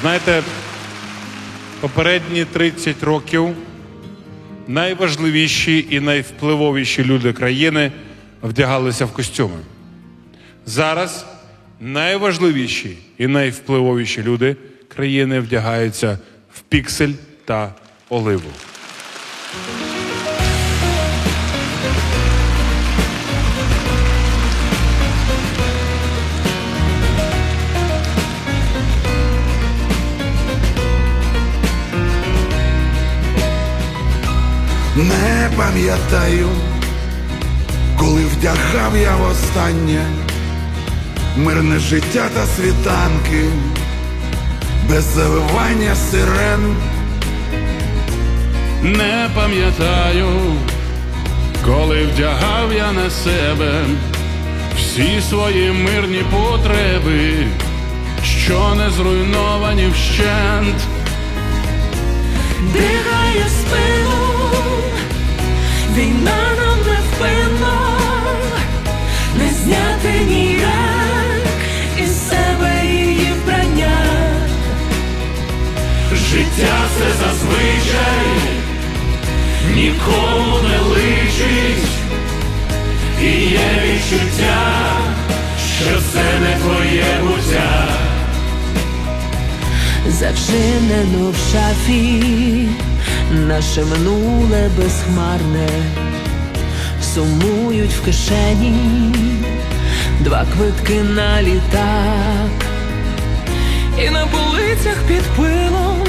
Знаєте, попередні 30 років найважливіші і найвпливовіші люди країни вдягалися в костюми. Зараз найважливіші і найвпливовіші люди країни вдягаються в піксель та оливу. Не пам'ятаю, коли вдягав я востаннє мирне життя та світанки, без завивання сирен. Не пам'ятаю, коли вдягав я на себе всі свої мирні потреби, що не зруйновані вщент. Життя це зазвичай. Нікому не личить, і є відчуття, що це не твоє буття. Зачинено в шафі, наше минуле безхмарне, сумують в кишені два квитки на літак, і на полицях під пилом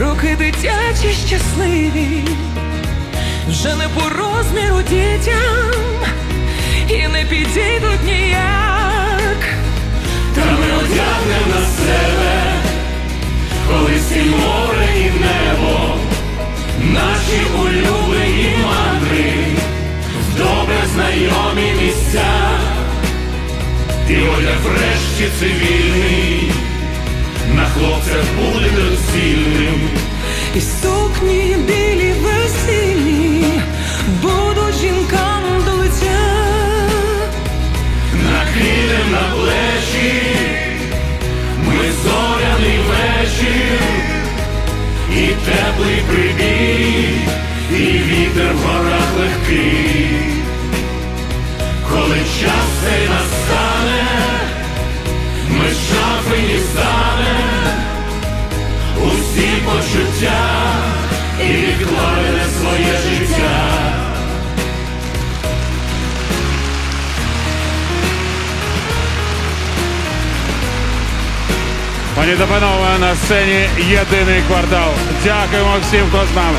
руки дитячі щасливі, вже не по розміру дітям і не підійдуть ніяк. Та ми одягнем на себе, колись і море, і небо, наші улюблені мандри, в добре знайомі місця, і одяг врешті цивільний, на хлопцях буде доцільним. І сукні білі весільні будуть жінкам до лиця. накинем на плечі, ми зоряний вечір, і теплий прибій, і вітер в горах легкий. Коли час цей настане, почуття і відкладене своє життя. Пані та панове, на сцені єдиний квартал. Дякуємо всім, хто з нами.